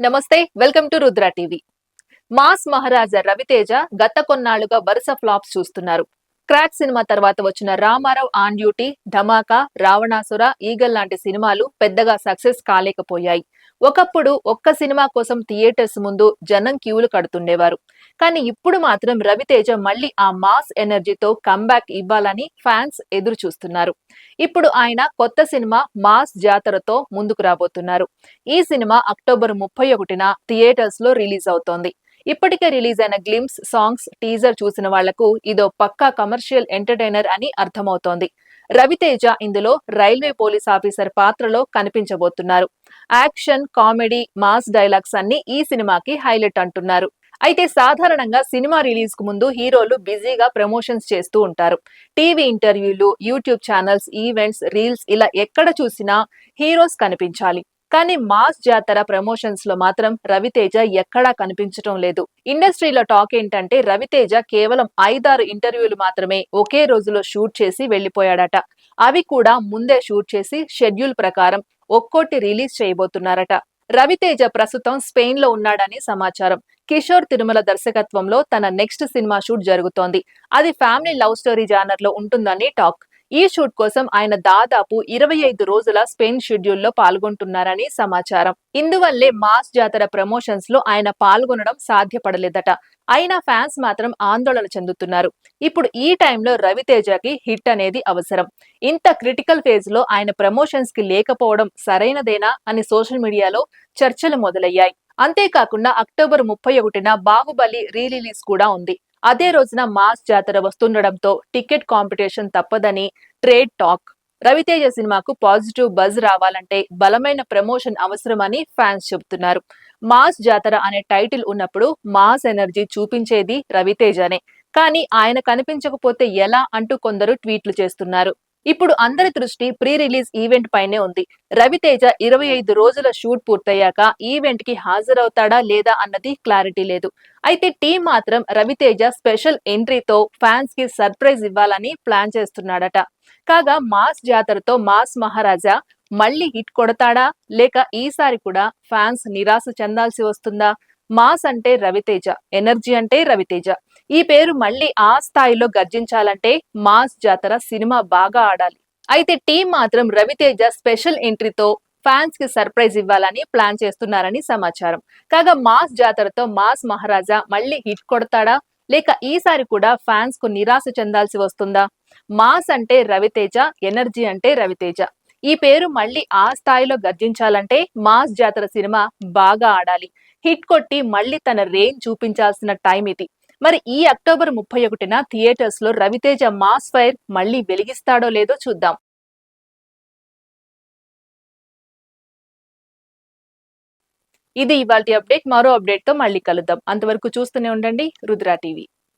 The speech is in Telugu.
నమస్తే welcome to Rudra TV. Mass Maharaja Ravi Teja గత కొన్నాళ్ళుగా వరుస ఫ్లాప్స్ చూస్తున్నారు. క్రాక్ సినిమా తర్వాత వచ్చిన Rama Rao on duty Dhamaka Ravanasura Eagle లాంటి సినిమాలు పెద్దగా సక్సెస్ కాలేకపోయాయి. ఒకప్పుడు ఒక్క సినిమా కోసం థియేటర్స్ ముందు జనం క్యూలు కడుతుండేవారు. కానీ ఇప్పుడు మాత్రం రవితేజ మళ్ళీ ఆ మాస్ ఎనర్జీతో కంబ్యాక్ ఇవ్వాలని ఫ్యాన్స్ ఎదురు చూస్తున్నారు ఇప్పుడు ఆయన కొత్త సినిమా మాస్ జాతరతో ముందుకు రాబోతున్నారు. ఈ సినిమా అక్టోబర్ ముప్పై ఒకటిన థియేటర్స్లో రిలీజ్ అవుతోంది. ఇప్పటికే రిలీజ్ అయిన గ్లిమ్స్ సాంగ్స్ టీజర్ చూసిన వాళ్ళకు ఇదో పక్కా కమర్షియల్ ఎంటర్టైనర్ అని అర్థమవుతోంది. రవితేజ ఇందులో రైల్వే పోలీస్ ఆఫీసర్ పాత్రలో కనిపించబోతున్నారు. యాక్షన్ కామెడీ మాస్ డైలాగ్స్ అన్ని ఈ సినిమాకి హైలైట్ అంటున్నారు. అయితే సాధారణంగా సినిమా రిలీజ్కు ముందు హీరోలు బిజీగా ప్రమోషన్స్ చేస్తూ ఉంటారు. టీవీ ఇంటర్వ్యూలు యూట్యూబ్ ఛానల్స్ ఈవెంట్స్ రీల్స్ ఇలా ఎక్కడ చూసినా హీరోస్ కనిపించాలి. కానీ మాస్ జాతర ప్రమోషన్స్లో మాత్రం రవితేజ ఎక్కడా కనిపించడం లేదు. ఇండస్ట్రీలో టాక్ ఏంటంటే రవితేజ కేవలం ఐదారు ఇంటర్వ్యూలు మాత్రమే ఒకే రోజులో షూట్ చేసి వెళ్ళిపోయాడట అవి కూడా ముందే షూట్ చేసి షెడ్యూల్ ప్రకారం ఒక్కోటి రిలీజ్ చేయబోతున్నారట. రవితేజ ప్రస్తుతం స్పెయిన్లో ఉన్నాడని సమాచారం. కిషోర్ తిరుమల దర్శకత్వంలో తన నెక్స్ట్ సినిమా షూట్ జరుగుతోంది. అది ఫ్యామిలీ లవ్ స్టోరీ జానర్లో ఉంటుందని టాక్. ఈ షూట్ కోసం ఆయన దాదాపు ఇరవై ఐదు రోజుల స్పెయిన్ షెడ్యూల్లో పాల్గొంటున్నారని సమాచారం. ఇందువల్లే మాస్ జాతర ప్రమోషన్స్లో ఆయన పాల్గొనడం సాధ్యపడలేదట. అయినా ఫ్యాన్స్ మాత్రం ఆందోళన చెందుతున్నారు. ఇప్పుడు ఈ టైంలో రవితేజకి హిట్ అనేది అవసరం. ఇంత క్రిటికల్ ఫేజ్లో ఆయన ప్రమోషన్స్కి లేకపోవడం సరైనదేనా అని సోషల్ మీడియాలో చర్చలు మొదలయ్యాయి. అంతేకాకుండా అక్టోబర్ ముప్పై ఒకటిన బాహుబలి రీ రిలీజ్ కూడా ఉంది. అదే రోజున మాస్ జాతర వస్తుండడంతో టికెట్ కాంపిటీషన్ తప్పదని ట్రేడ్ టాక్. రవితేజ సినిమాకు పాజిటివ్ బజ్ రావాలంటే బలమైన ప్రమోషన్ అవసరమని ఫ్యాన్స్ చెబుతున్నారు. మాస్ జాతర అనే టైటిల్ ఉన్నప్పుడు మాస్ ఎనర్జీ చూపించేది రవితేజనే. కానీ ఆయన కనిపించకపోతే ఎలా అంటూ కొందరు ట్వీట్లు చేస్తున్నారు. ఇప్పుడు అందరి దృష్టి ప్రీ రిలీజ్ ఈవెంట్ పైనే ఉంది. రవితేజ ఇరవై ఐదు రోజుల షూట్ పూర్తయ్యాక ఈవెంట్కి హాజరవుతాడా లేదా అన్నది క్లారిటీ లేదు. అయితే టీం మాత్రం రవితేజ స్పెషల్ ఎంట్రీతో ఫ్యాన్స్కి సర్ప్రైజ్ ఇవ్వాలని ప్లాన్ చేస్తున్నాడట. కాగా మాస్ జాతరతో మాస్ మహారాజా మళ్ళీ హిట్ కొడతాడా? లేక ఈసారి కూడా ఫ్యాన్స్ నిరాశ చెందాల్సి వస్తుందా? మాస్ అంటే రవితేజ ఎనర్జీ అంటే రవితేజ. ఈ పేరు మళ్ళీ ఆ స్థాయిలో గర్జించాలంటే మాస్ జాతర సినిమా బాగా ఆడాలి. అయితే టీం మాత్రం రవితేజ స్పెషల్ ఎంట్రీతో ఫ్యాన్స్కి సర్ప్రైజ్ ఇవ్వాలని ప్లాన్ చేస్తున్నారని సమాచారం. కాగా మాస్ జాతరతో మాస్ మహారాజా మళ్ళీ హిట్ కొడతాడా? లేక ఈసారి కూడా ఫ్యాన్స్కు నిరాశ చెందాల్సి వస్తుందా? మాస్ అంటే రవితేజ ఎనర్జీ అంటే రవితేజ. ఈ పేరు మళ్ళీ ఆ స్థాయిలో గర్జించాలంటే మాస్ జాతర సినిమా బాగా ఆడాలి. హిట్ కొట్టి మళ్ళీ తన రేంజ్ చూపించాల్సిన టైం ఇది. మరి ఈ అక్టోబర్ ముప్పై ఒకటిన థియేటర్స్లో రవితేజ మాస్ ఫైర్ మళ్ళీ వెలిగిస్తాడో లేదో చూద్దాం. ఇది ఇవాళ అప్డేట్. మరో అప్డేట్తో మళ్ళీ కలుద్దాం. అంతవరకు చూస్తూనే ఉండండి. రుద్రా టీవీ.